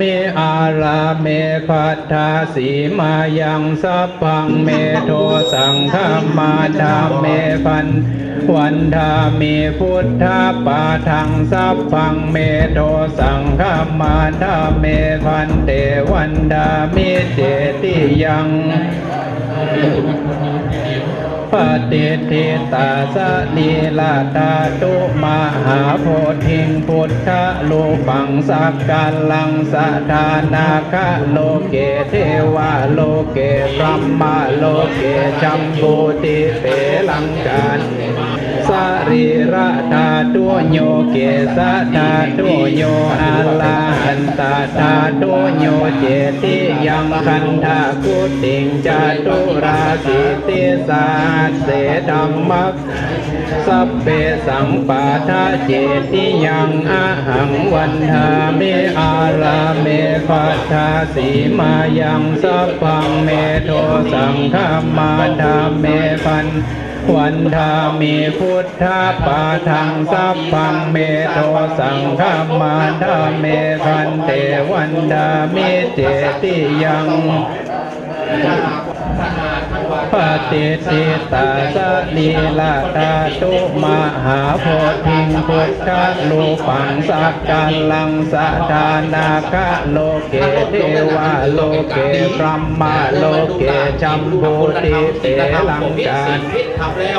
เมอาลาเมพัทธาสีมายังสัพพังเมโทสังฆมาดาเมพันวันทามีพุทธาปาทังสัพพังเมโทสังฆมาดาเมพันเตวันดามิเจติยัง ปฏิทิตาสลีลาตาตุมหาโพธิงพุทธลูปังสักกาลังสะทานาคะโลเกเทวาโลเกพรหมาโลเกจัมบูติเปลังการสรีระธาตุโยเกสธาตุโยอาลาห โยเจติยังคันธากุติงจตุราสิติสาเสธรรมักสัพเพสังปาทาเจติยังอาหังวันทาเมอาลาเมปัทธาสีมายังสัพพังเมโทสังฆมาธาเมพัน วันธามีพุทธปาทังสัพพังเมโทสังฆมาธาเมพันเตวันดามิเจติยัง ปฏิทิตาสลีลาตาตุมหาโพธิงพุทธลูปังสักการลังสะทานาคะโลเกเทวาโลเกพรหมาโลเกจัมบูติเตลังกา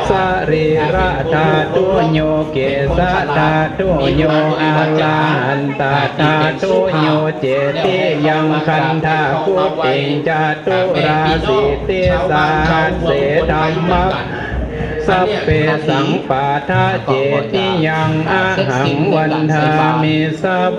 สรีระธาตุโยเกสะธาตุโยอาลาหันตาธาตุโยเจติยังคันธาคุติงจตุราสิติสาเสธรรมักสัพเพสังปาทาเจติยังอาหังวันทามิสัพ